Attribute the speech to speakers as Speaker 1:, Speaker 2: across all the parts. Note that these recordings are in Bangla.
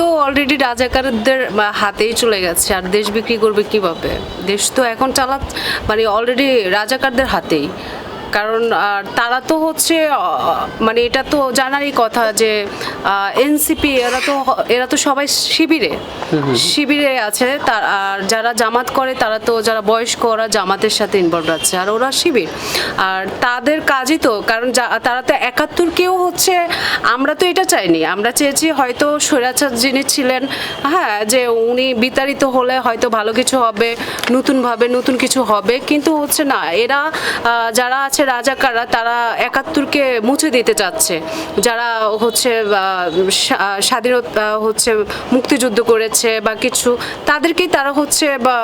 Speaker 1: তো অলরেডি রাজাকারদের হাতেই চলে গেছে। আর দেশ বিক্রি করবে কীভাবে? দেশ তো এখন চালা মানে অলরেডি রাজাকারদের হাতেই। কারণ, আর তারা তো হচ্ছে মানে এটা তো জানারই কথা যে এনসিপি, এরা তো এরা তো সবাই শিবিরে শিবিরে আছে, তার আর যারা জামাত করে, তারা তো যারা বয়স্ক, ওরা জামাতের সাথে ইনভলভ আছে, আর ওরা শিবির। আর তাদের কাজই তো, কারণ তারা তো একাত্তরকেও হচ্ছে, আমরা তো এটা চাইনি। আমরা চেয়েছি হয়তো স্বৈরাচার যিনি ছিলেন হ্যাঁ যে উনি বিতাড়িত হলে হয়তো ভালো কিছু হবে, নতুনভাবে নতুন কিছু হবে, কিন্তু হচ্ছে না। এরা যারা আছে রাজাকাররা, তারা একাত্তরকে মুছে দিতে চাচ্ছে। যারা হচ্ছে স্বাধীনতা হচ্ছে মুক্তিযুদ্ধ করেছে বা কিছু, তাদেরকেই তারা হচ্ছে বা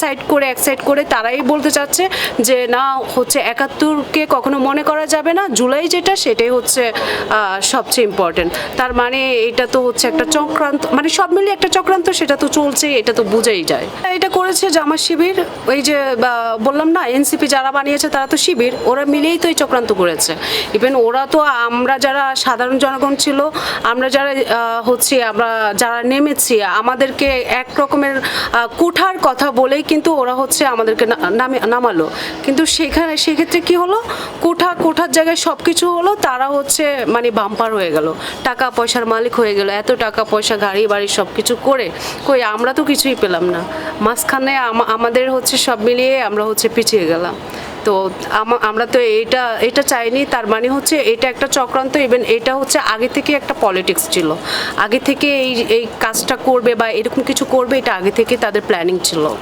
Speaker 1: সাইড করে, এক সাইড করে তারাই বলতে চাচ্ছে যে না, হচ্ছে একাত্তরকে কখনো মনে করা যাবে না। জুলাই যেটা, সেটাই হচ্ছে সবচেয়ে ইম্পর্টেন্ট তার মানে এটা তো হচ্ছে একটা চক্রান্ত মানে সব মিলিয়ে একটা চক্রান্ত, সেটা তো চলছেই, এটা তো বোঝাই যায়। এটা করেছে জামা শিবির, ওই যে বললাম না এনসিপি যারা বানিয়েছে তারা তো শিবির, ওরা মিলেই তো এই চক্রান্ত করেছে। ইভেন ওরা তো আমরা যারা সাধারণ জনগণ ছিল আমরা যারা হচ্ছে, আমরা যারা নেমেছি, আমাদেরকে এক রকমের কোঠার কথা বলেই কিন্তু ওরা হচ্ছে আমাদেরকে নামে, নামালো। কিন্তু সেখানে, সেক্ষেত্রে কি হলো? কোঠা, কোঠার জায়গায় সব কিছু হলো, তারা হচ্ছে মানে বাম্পার হয়ে গেল। টাকা পয়সার মালিক হয়ে গেল, এত টাকা পয়সা, গাড়ি বাড়ি সব কিছু করে, কই আমরা তো কিছুই পেলাম না। মাঝখানে আমাদের হচ্ছে সব মিলিয়ে আমরা হচ্ছে পিছিয়ে গেলাম। তো আমা- আমরা তো এটা এটা চাইনি, তার মানে হচ্ছে এটা একটা চক্রান্ত ইভেন এটা হচ্ছে আগে থেকে একটা পলিটিক্স ছিল। আগে থেকে এই এই কাজটা করবে বা এরকম কিছু করবে, এটা আগে থেকে তাদের প্ল্যানিং ছিল।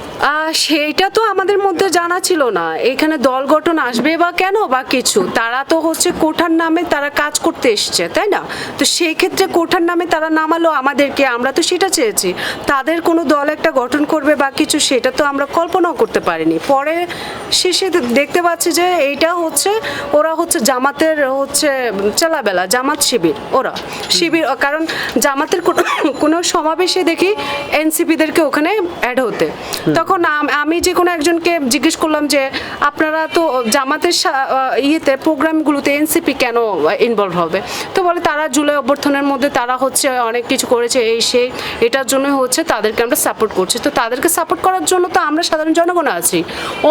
Speaker 1: সেইটা তো আমাদের মধ্যে জানা ছিল না। এখানে দল গঠন আসবে বা কেন বা কিছু, তারা তো হচ্ছে কোঠার নামে তারা কাজ করতে এসছে, তাই না? তো সেই ক্ষেত্রে কোঠার নামে তারা নামালো আমাদেরকে, আমরা তো সেটা চেয়েছি। তাদের কোনো দল একটা গঠন করবে বা কিছু, সেটা তো আমরা কল্পনাও করতে পারিনি। পরে শেষে দেখতে পাচ্ছি যে এইটা হচ্ছে ওরা হচ্ছে জামাতের হচ্ছে চালাবেলা জামাত শিবির ওরা শিবির কারণ জামাতের কোনো সমাবেশে দেখি এনসিপিদেরকে ওখানে অ্যাড হতে। তখন আমি যে কোনো একজনকে জিজ্ঞেস করলাম যে আপনারা তো জামাতের ইয়েতে প্রোগ্রামগুলোতে এনসিপি কেন ইনভলভ হবে? তো বলে তারা জুলাই অভ্যর্থনের মধ্যে তারা হচ্ছে অনেক কিছু করেছে এই সেই এটার জন্য হচ্ছে তাদেরকে আমরা সাপোর্ট করছি। তো তাদেরকে সাপোর্ট করার জন্য তো আমরা সাধারণ জনগণ আছি।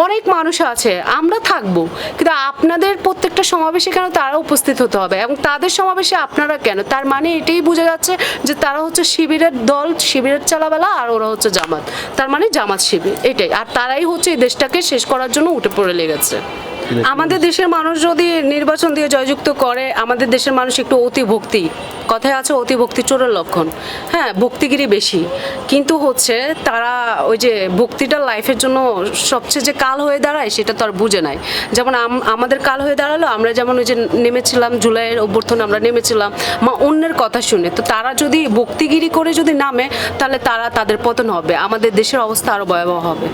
Speaker 1: অনেক মানুষ আছে। আমরা থাকব। কিন্তু আপনাদের প্রত্যেকটা সমাবেশে কেন তারা উপস্থিত হতে হবে? এবং তাদের সমাবেশে আপনারা কেন? তার মানে এটাই বোঝা যাচ্ছে যে তারা হচ্ছে শিবিরের দল, শিবিরের চালাবেলা আর ওরা হচ্ছে জামাত। তার মানে জামাত শিবির, এটাই। আর তারাই হচ্ছে এই দেশটাকে শেষ করার জন্য উঠে পড়ে লেগেছে। আমাদের দেশের মানুষ যদি নির্বাচন দিয়ে জয়যুক্ত করে, আমাদের দেশের মানুষ একটু অতি ভক্তি কথায় আছে অতি ভক্তি চোরের লক্ষণ। হ্যাঁ ভক্তিগিরি বেশি। কিন্তু হচ্ছে তারা ওই যে ভক্তিটা লাইফের জন্য সবচেয়ে যে কাল হয়ে দাঁড়ায়, সেটা তো আর বুঝে নাই। যেমন আম- আমাদের কাল হয়ে দাঁড়াল, আমরা যেমন ওই যে নেমেছিলাম, জুলাইয়ের অভ্যর্থনে আমরা নেমেছিলাম, মা অন্যের কথা শুনে। তো তারা যদি ভক্তিগিরি করে যদি নামে, তাহলে তারা তাদের পতন হবে। আমাদের দেশের অবস্থা আরও ভয়াবহ হবে।